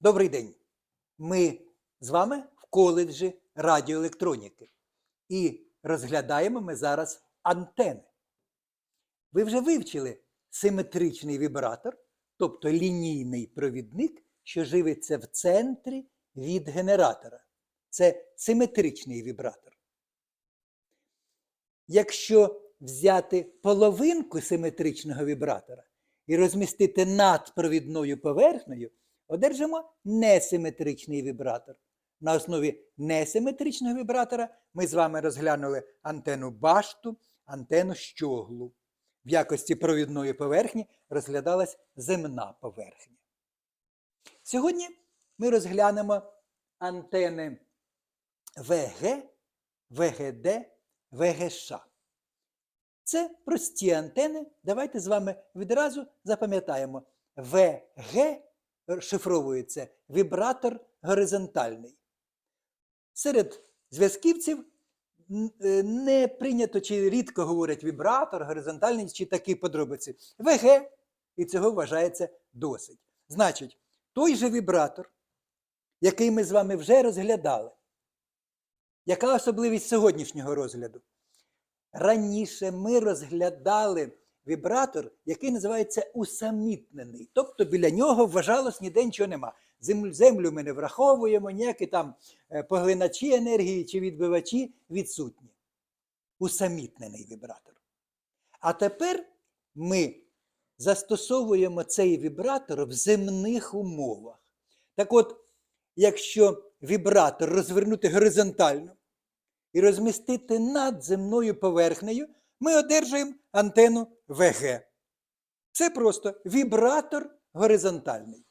Добрий день. Ми з вами в коледжі радіоелектроніки. І розглядаємо ми зараз антени. Ви вже вивчили симетричний вібратор, тобто лінійний провідник, що живиться в центрі від генератора. Це симетричний вібратор. Якщо взяти половинку симетричного вібратора і розмістити над провідною поверхнею, одержимо несиметричний вібратор. На основі несиметричного вібратора ми з вами розглянули антенну башту, антенну щоглу. В якості провідної поверхні розглядалась земна поверхня. Сьогодні ми розглянемо антени ВГ, ВГД, ВГШ. Це прості антени. Давайте з вами відразу запам'ятаємо. ВГ шифровується вібратор горизонтальний. Серед зв'язківців е, не прийнято чи рідко говорять вібратор, горизонтальний чи такі подробиці. ВГ, і цього вважається досить. Значить, той же вібратор, який ми з вами вже розглядали. Яка особливість сьогоднішнього розгляду? Раніше ми розглядали вібратор, який називається усамітнений. Тобто біля нього вважалось ніде нічого нема. Землю, ми не враховуємо, ніякі там е, поглиначі енергії чи відбивачі відсутні. Усамітнений вібратор. А тепер ми застосовуємо цей вібратор в земних умовах. Так от, якщо вібратор розвернути горизонтально і розмістити над земною поверхнею, ми одержуємо антенну ВГ. Це просто вібратор горизонтальний.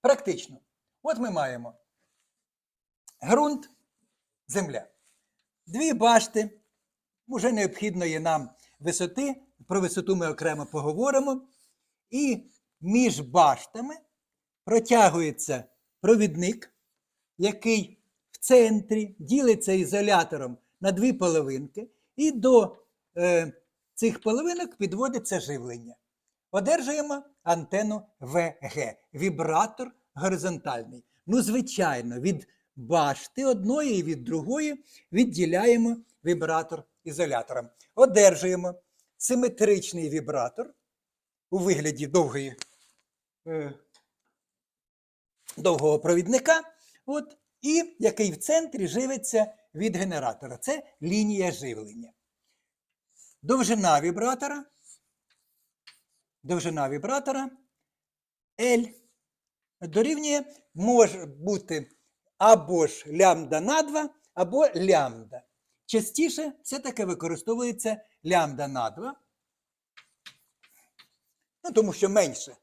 Практично. От ми маємо ґрунт, земля. Дві башти, вже необхідної нам висоти. Про висоту ми окремо поговоримо. І між баштами протягується провідник, який в центрі ділиться ізолятором на дві половинки, і до е, цих половинок підводиться живлення. Одержуємо антенну ВГ, вібратор горизонтальний. Ну, звичайно, від башти одної і від другої відділяємо вібратор ізолятором. Одержуємо симетричний вібратор у вигляді довгої, е, довгого провідника, от, і який в центрі живиться від генератора. Це лінія живлення. Довжина вібратора. Довжина вібратора L дорівнює може бути або ж лямбда на 2, або лямбда. Частіше все-таки використовується лямбда на 2, ну, тому що менше.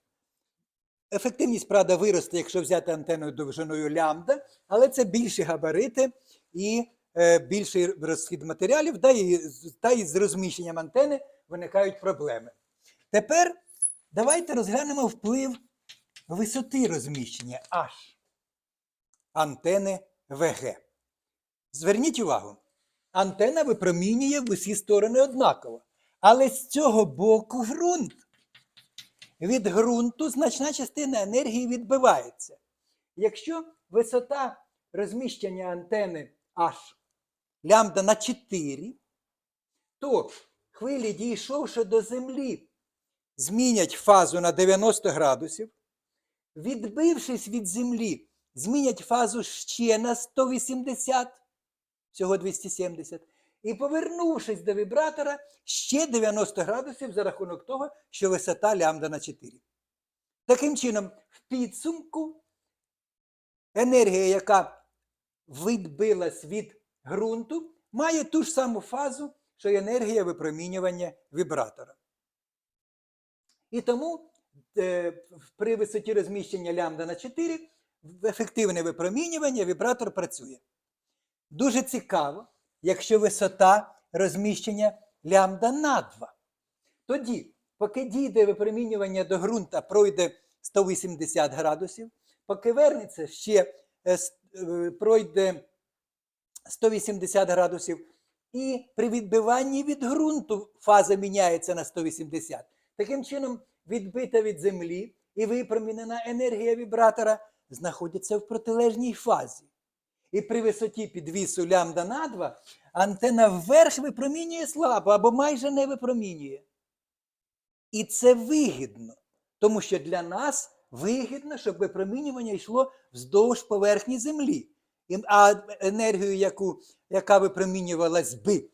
Ефективність, правда, виросте, якщо взяти антенною довжиною лямбда, але це більші габарити і більший розхід матеріалів, да, і, та і з розміщенням антени виникають проблеми. Тепер давайте розглянемо вплив висоти розміщення H антени ВГ. Зверніть увагу, антена випромінює в усі сторони однаково, але з цього боку ґрунт. Від ґрунту значна частина енергії відбивається. Якщо висота розміщення антени H лямбда на 4, то хвилі, дійшовши до землі, змінять фазу на 90 градусів, відбившись від землі, змінять фазу ще на 180, всього 270, і повернувшись до вібратора, ще 90 градусів за рахунок того, що висота лямбда на 4. Таким чином, в підсумку енергія, яка відбилась від ґрунту, має ту ж саму фазу, що й енергія випромінювання вібратора. І тому е, при висоті розміщення лямбда на 4 в ефективне випромінювання вібратор працює. Дуже цікаво, якщо висота розміщення лямбда на 2. Тоді, поки дійде випромінювання до ґрунта, пройде 180 градусів, поки вернеться ще е, е, пройде 180 градусів, і при відбиванні від ґрунту фаза міняється на 180. Таким чином, відбита від землі і випромінена енергія вібратора знаходяться в протилежній фазі. І при висоті підвісу лямбда на 2 антена вверх випромінює слабо або майже не випромінює. І це вигідно, тому що для нас вигідно, щоб випромінювання йшло вздовж поверхні Землі. А енергію, яку, яка випромінювалась би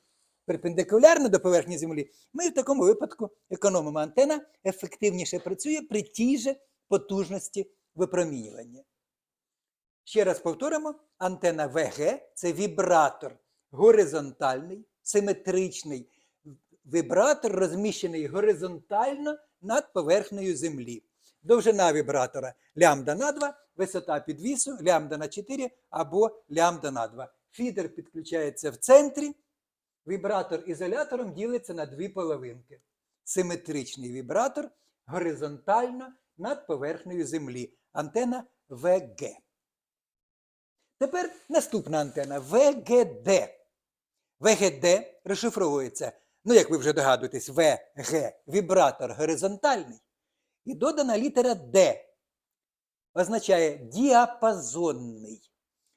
перпендикулярно до поверхні Землі, ми в такому випадку економимо. Антена ефективніше працює при тій же потужності випромінювання. Ще раз повторимо: антена ВГ це вібратор горизонтальний, симетричний вібратор, розміщений горизонтально над поверхнею Землі. Довжина вібратора лямбда на 2, висота підвісу лямбда на 4 або лямбда на 2. Фідер підключається в центрі. Вібратор ізолятором ділиться на дві половинки. Симетричний вібратор горизонтально над поверхнею Землі. Антена ВГ. Тепер наступна антена ВГД. ВГД розшифровується, ну, як ви вже догадуєтесь, ВГ вібратор горизонтальний. І додана літера Д означає діапазонний.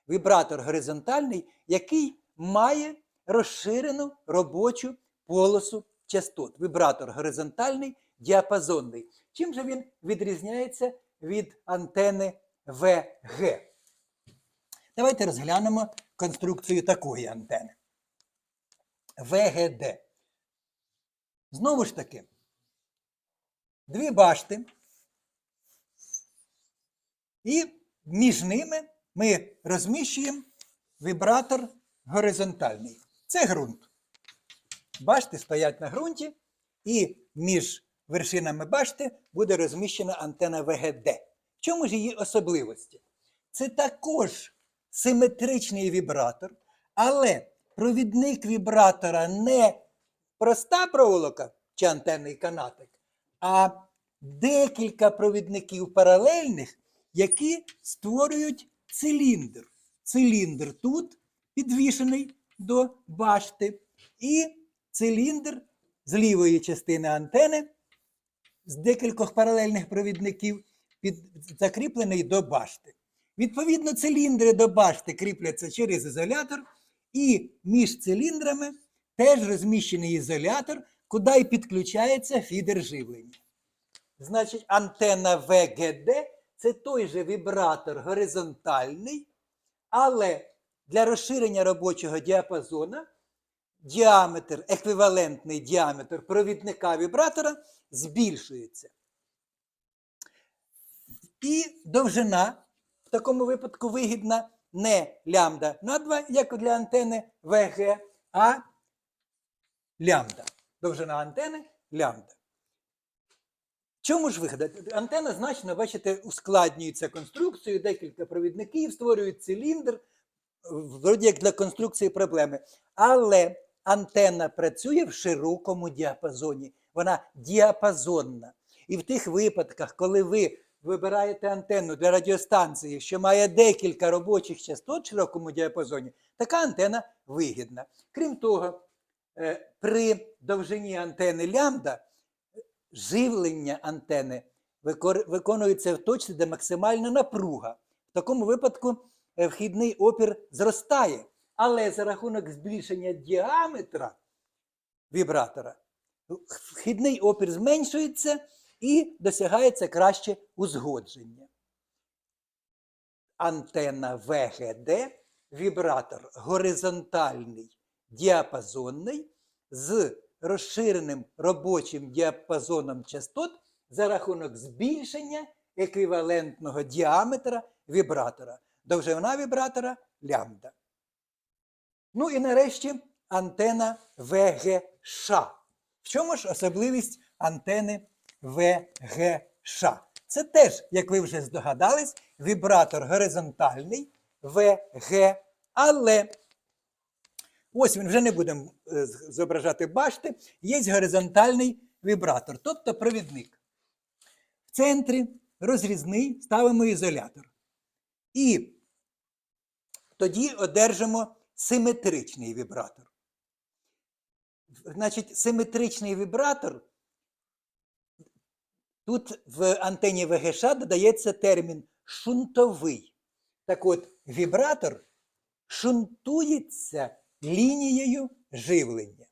Вібратор горизонтальний, який має розширену робочу полосу частот. Вібратор горизонтальний, діапазонний. Чим же він відрізняється від антени ВГ? Давайте розглянемо конструкцію такої антени. ВГД. Знову ж таки, дві башти, і між ними ми розміщуємо вібратор горизонтальний. Це ґрунт. Башти стоять на ґрунті, і між вершинами башти буде розміщена антена ВГД. В чому ж її особливості? Це також симетричний вібратор, але провідник вібратора не проста проволока чи антенний канатик, а декілька провідників паралельних, які створюють циліндр. Циліндр тут підвішений до башти, і циліндр з лівої частини антени з декількох паралельних провідників під, закріплений до башти. Відповідно, циліндри до башти кріпляться через ізолятор, і між циліндрами теж розміщений ізолятор, куди й підключається фідер живлення. Значить, антенна ВГД це той же вібратор горизонтальний, але для розширення робочого діапазона діаметр, еквівалентний діаметр провідника вібратора збільшується. І довжина в такому випадку вигідна не лямбда на 2, як для антени ВГ, а лямбда. Довжина антени лямбда. Чому ж вигода? Антена значно, бачите, ускладнюється конструкцією, декілька провідників, створюють циліндр, вроді як для конструкції проблеми. Але антенна працює в широкому діапазоні. Вона діапазонна. І в тих випадках, коли ви вибираєте антенну для радіостанції, що має декілька робочих частот в широкому діапазоні, така антена вигідна. Крім того, е, при довжині антени лямбда живлення антени виконується в точці, де максимальна напруга. В такому випадку е, вхідний опір зростає, але за рахунок збільшення діаметра вібратора вхідний опір зменшується і досягається краще узгодження. Антенна ВГД вібратор горизонтальний діапазонний з розширеним робочим діапазоном частот за рахунок збільшення еквівалентного діаметра вібратора. Довжина вібратора лямбда. Ну і нарешті антена ВГШ. В чому ж особливість антени ВГШ? Це теж, як ви вже здогадались, вібратор горизонтальний ВГ, але ось він вже не будемо е, зображати башти, є горизонтальний вібратор, тобто провідник. В центрі розрізний ставимо ізолятор. І тоді одержимо симетричний вібратор. Значить, симетричний вібратор Тут в антені ВГШ додається термін шунтовий. Так от, вібратор шунтується лінією живлення.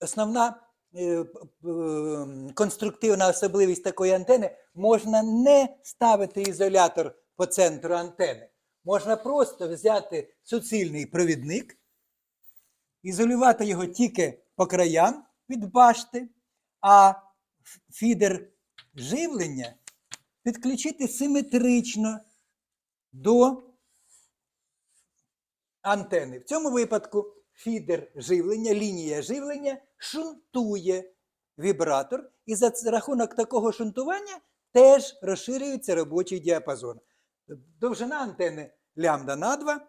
Основна е, ем, конструктивна особливість такої антени можна не ставити ізолятор по центру антени. Можна просто взяти суцільний провідник, ізолювати його тільки по краям від башти, а фідер живлення підключити симетрично до антени. В цьому випадку фідер живлення, лінія живлення шунтує вібратор, і за рахунок такого шунтування теж розширюється робочий діапазон. Довжина антени лямбда на 2.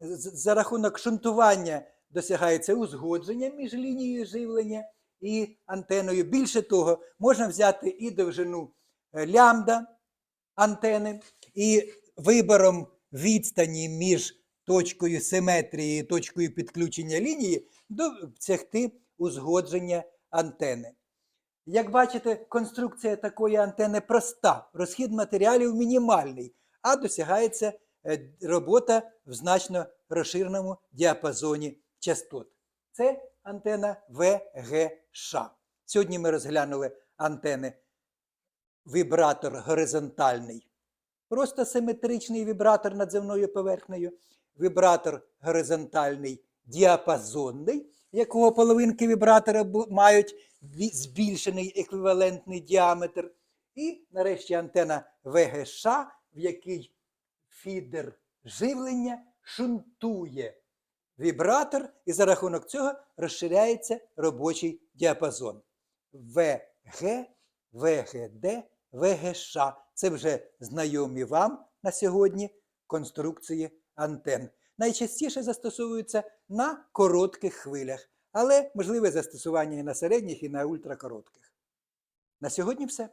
За рахунок шунтування досягається узгодження між лінією живлення і антеною. Більше того, можна взяти і довжину е, лямбда антени, і вибором відстані між точкою симетрії точкою підключення лінії досягти узгодження антени. Як бачите, конструкція такої антени проста, розхід матеріалів мінімальний, а досягається е, робота в значно розширеному діапазоні частот. Це антена ВГШ. Сьогодні ми розглянули антени вібратор горизонтальний. Просто симетричний вібратор над земною поверхнею, вібратор горизонтальний діапазонний, якого половинки вібратора мають збільшений еквівалентний діаметр. І нарешті антена ВГШ, в якій фідер живлення шунтує вібратор, і за рахунок цього розширяється робочий діапазон. ВГ, ВГД, ВГШ. Це вже знайомі вам на сьогодні конструкції антен. Найчастіше застосовуються на коротких хвилях, але можливе застосування і на середніх, і на ультракоротких. На сьогодні все.